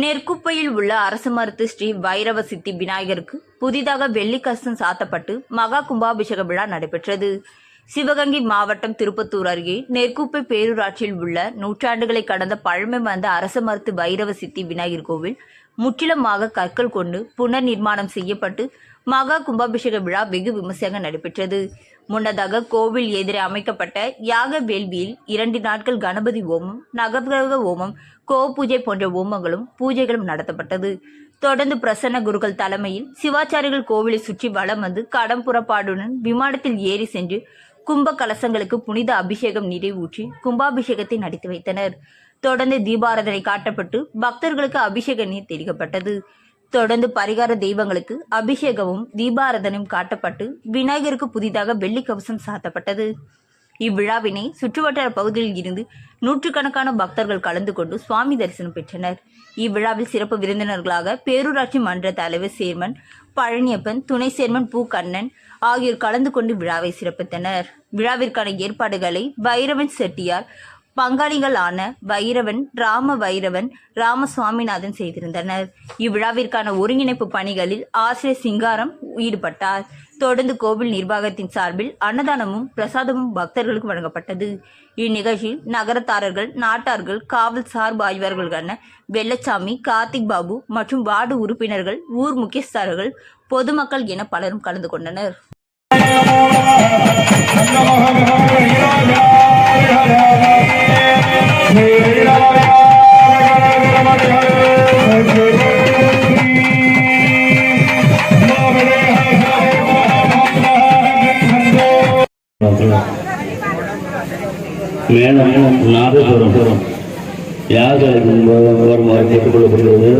நெற்குப்பையில் உள்ள அரசு மருத்து ஸ்ரீ வைரவ சித்தி விநாயகருக்கு புதிதாக வெள்ளிக்கசம் சாத்தப்பட்டு மகா கும்பாபிஷேக விழா நடைபெற்றது. சிவகங்கை மாவட்டம் திருப்பத்தூர் அருகே நெற்குப்பை பேரூராட்சியில் உள்ள நூற்றாண்டுகளை கடந்த பழமை வந்த அரச மருத்து வைரவ சித்தி விநாயகர் கோவில் முற்றிலுமாக கற்கள் கொண்டு புனர் நிர்மாணம் செய்யப்பட்டு மகா கும்பாபிஷேக விழா வெகு விமர்சையாக நடைபெற்றது. முன்னதாக கோவில் எதிரே அமைக்கப்பட்ட யாக வேள்வியில் இரண்டு நாட்கள் கணபதி ஓமம் நவகிரக ஓமம் கோ பூஜை போன்ற ஓமங்களும் பூஜைகளும் நடத்தப்பட்டது. தொடர்ந்து பிரசன்ன குருக்கள் தலைமையில் சிவாச்சாரிகள் கோவிலை சுற்றி வலம் வந்து கடம் புறப்பாடுடன் விமானத்தில் ஏறி சென்று கும்ப கலசங்களுக்கு புனித அபிஷேகம் நிறைவூற்றி கும்பாபிஷேகத்தை நடத்தி வைத்தனர். தொடர்ந்து தீபாராதனை காட்டப்பட்டு பக்தர்களுக்கு அபிஷேக நீர் தெரிவிக்கப்பட்டது. தொடர்ந்து பரிகார தெய்வங்களுக்கு அபிஷேகமும் தீபாராதனையும் காட்டப்பட்டு விநாயகருக்கு புதிதாக வெள்ளி கவசம் சாத்தப்பட்டது. இவ்விழாவினை சுற்றுவட்டார பகுதியில் இருந்து நூற்றுக்கணக்கான பக்தர்கள் கலந்து கொண்டு சுவாமி தரிசனம் பெற்றனர். இவ்விழாவில் சிறப்பு விருந்தினர்களாக பேரூராட்சி மன்ற தலைவர் சேர்மன் பழனியப்பன் துணை சேர்மன் பூ கண்ணன் ஆகியோர் கலந்து கொண்டு விழாவை சிறப்பித்தனர். விழாவிற்கான ஏற்பாடுகளை பைரவன் செட்டியார் பங்காளிகளான வைரவன் ராம வைரவன் ராமசுவாமிநாதன் செய்திருந்தனர். இவ்விழாவிற்கான ஒருங்கிணைப்பு பணிகளில் ஆசிரியர் சிங்காரம் ஈடுபட்டார். தொடர்ந்து கோவில் நிர்வாகத்தின் சார்பில் அன்னதானமும் பிரசாதமும் பக்தர்களுக்கு வழங்கப்பட்டது. இந்நிகழ்ச்சியில் நகரத்தாரர்கள் நாட்டார்கள் காவல் சார்பு ஆய்வாளர்களான வெள்ளச்சாமி கார்த்திக் பாபு மற்றும் வார்டு உறுப்பினர்கள் ஊர் முக்கியஸ்தர்கள் பொதுமக்கள் என பலரும் கலந்து கொண்டனர். மேலும் நாதபுரம் யார் வருமாறு கேட்டுக்கொள்ளப்படுகிறது